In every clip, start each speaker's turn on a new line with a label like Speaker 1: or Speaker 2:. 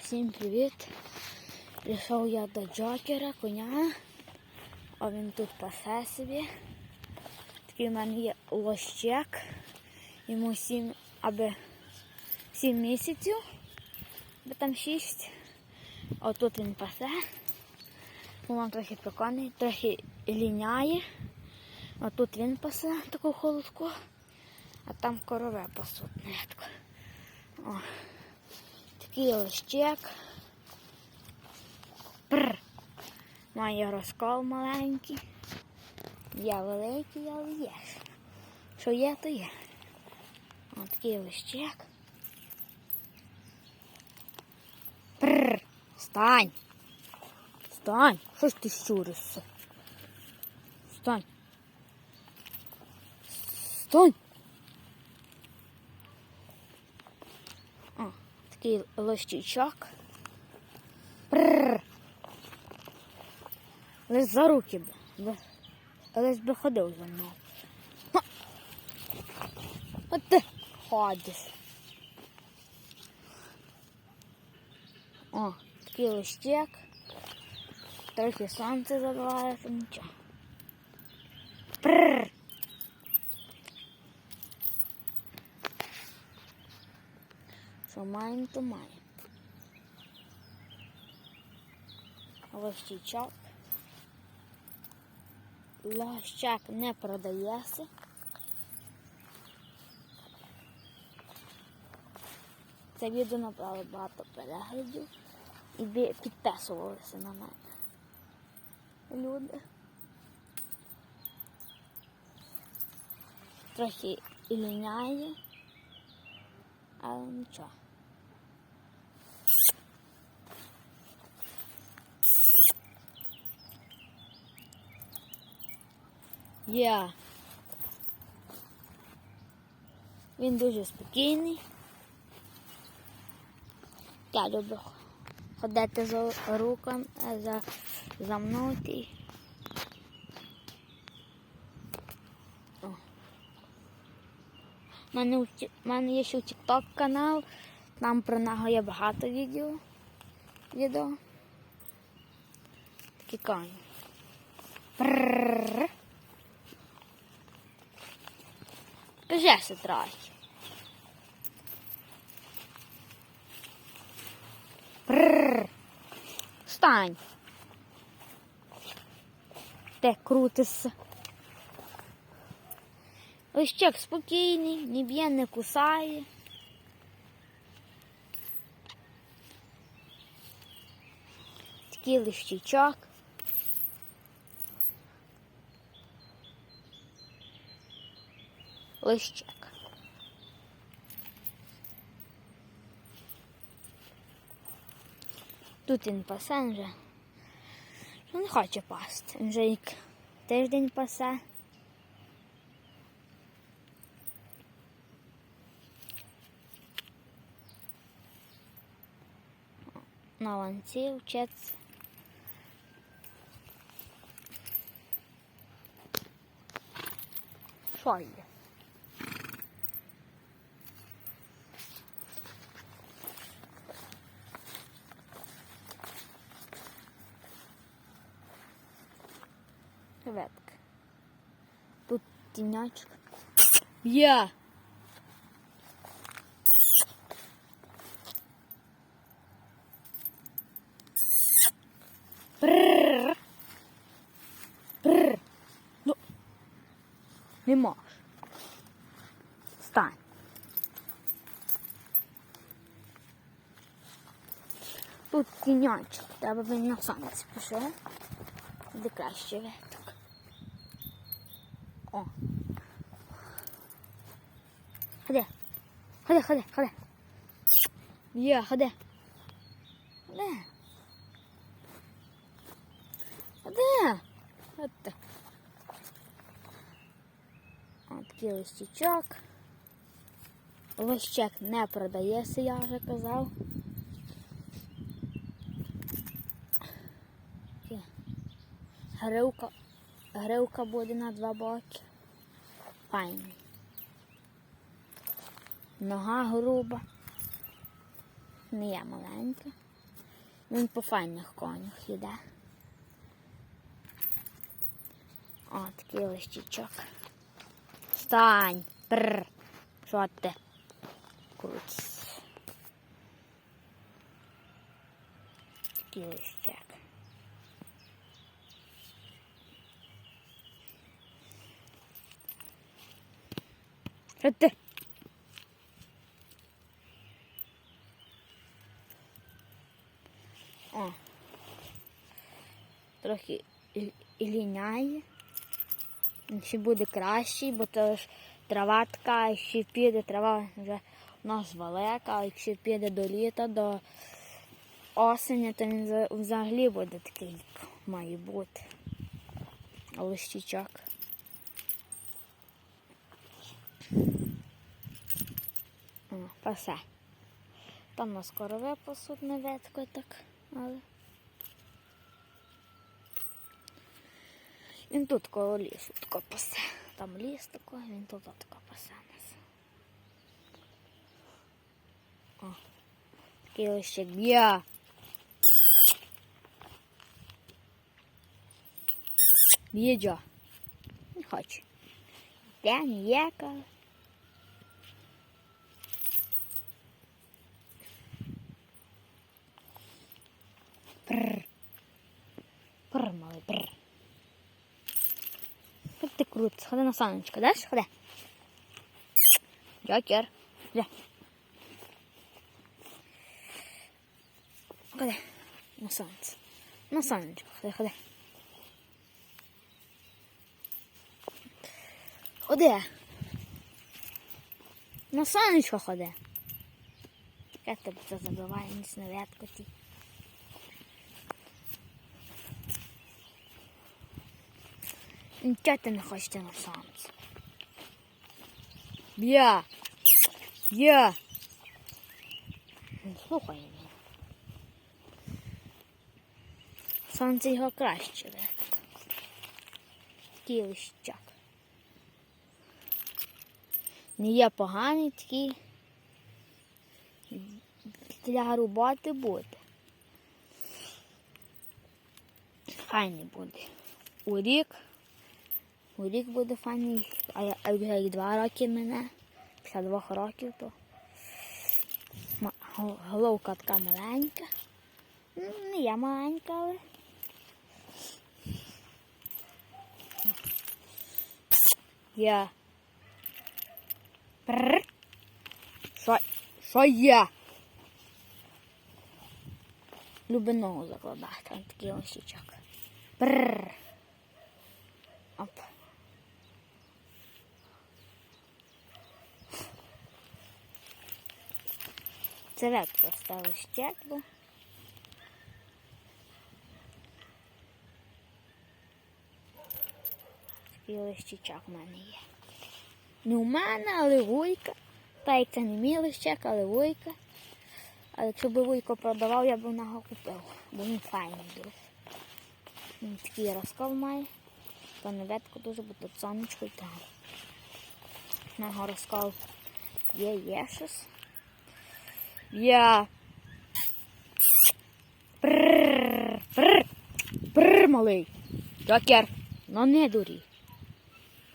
Speaker 1: всім привіт! Прийшов я до Джокера, коня, а він тут пасе собі. Такий в мене є лощек. Йому сім, аби 7 місяців, бо там 6. А тут він пасе. Вон трохи прикольний, трохи ліняє. А він пасе таку холодку, а там корове пасуть нетко. О. Лищек. Прр. Має розкол маленький. Я великий, але є. Що є, то є. Ось такий лищек. Прр. Стань. Стань. Що ж ти щуришся? Стань. Стань. О, такий лощичок. Прррр. Лиш за руки б. б- би ходив за мною. Ха. От ти ходиш. О, такий листек. Трохи сонце забиває, нічого. Прррр. Що маємо, то маємо. Лощичок. Лощак не продається. Це відео набрало багато переглядів і підписувалися на мене. Люди. Трохи і ліняє, але нічого. Я. Він дуже спокійний. Я люблю ходити за руками, за, за мною. і- О. У мене, у мене є ще TikTok канал, там про нього є багато відео. відео. Такі коні. Кажеся трохи. Встань. Де крутишся? Ось спокійний, не б'є, не кусає. Такий лищичок. Лищик. Тут він пасе вже. Не хоче пасти. Він вже як тиждень пасе. На ланці вчиться. Що є? Ветка. Тут тінячок. Я. Прррр. Прррр. Ну. Не можеш. Встань. Тут тінячок. Треба він на сонці пішов. Де краще веток. О. Ходи. Ходи, ходи, ходи. Є, ходи. Ходи. Ходи. От так. Такий листячок. Лищак не продається, я вже казав. Гривка, гривка буде на два боки. Файний. Нога груба. Не є маленька. Він по файних конях йде. О, такий лищичок. Стань! Прр. Що ти? Крутись. Такий лищик. Що? О. Трохи ліняє. Ще буде кращий, бо то ж трава така, якщо піде, трава вже у нас велика, а якщо піде до літа, до осені, то він взагалі буде такий, має бути. Лищичок. О, пасе. Там нас скоро випасуть на ветку так, але. Він тут коло лісу тако пасе. Там ліс тако, він тут тако пасе нас. О, такий лише б'я. Б'єджа. Не хоче. Я ніяка. Пррр. Пррр, малий, пррр. Як ти крутиш? Ходи на сонечко, даш? Ходи. Джокер. Ходи. Ходи. На сонце. На сонечко. Ходи, ходи. Ходи. На сонечко ходи. Як тебе це забиває, ніс на ветку ті. Нічого ти не хочете на сонце. Б'я. Не Слухай мене. Сонце його краще ветка. Такий. Не є поганий такий. Для роботи буде. Хай не буде. У рік. Рік буде файний, а я а два роки мене. Після двох років то головка така маленька. Не я маленька, але. Я. Що? Що є? Люби ногу закладати, там такий. Прррр. Оп. Це ветка стала щекло. Такий лищичок в мене є. Не у мене, але вуйка. Та це не мій лищик, але вуйка. А якщо б вуйко продавав, я б у нього купив, бо він файний дуже. Він такий розкол має. То не ветку дуже, тут сонечко і там. На його розкол є, є щось. Я. Прррр, прррр, прррр, малий. Джокер, ну не дурі.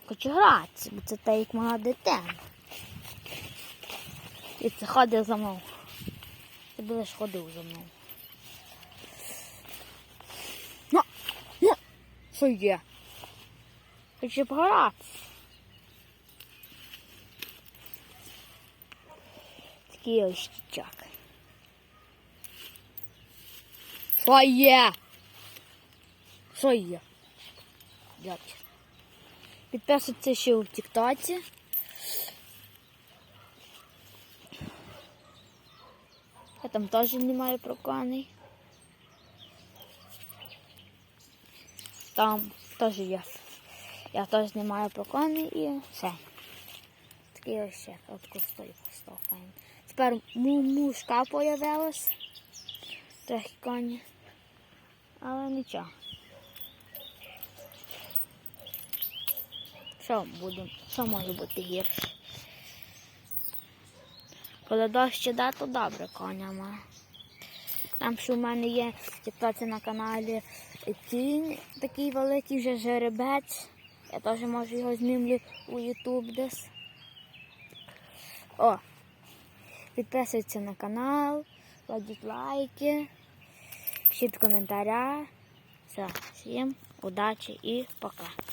Speaker 1: Хочу гратися, бо це та як мала дитина. І це ходить за мною. Ти будеш ходив за мною. Ну, ну, що є? Хочу погратися. Такий ось чічак. Що є? Що? Дядь. Підписуйтесь ще в Тіктоці. Я там теж знімаю про коней. Там теж є. Я теж знімаю про коней і все. Такий ось ще от кустою постав файно. Тепер му мушка появилась. Трохи коні. Але нічого. Що буде? Що може бути гірше? Коли дощ іде, то добре коня має. Там що в мене є тіктоці на каналі кінь, такий великий вже жеребець. Я теж можу його знімлю у Ютуб десь. О! Підписуйтесь на канал, кладіть лайки, пишіть коментаря. Все, всім удачі і пока.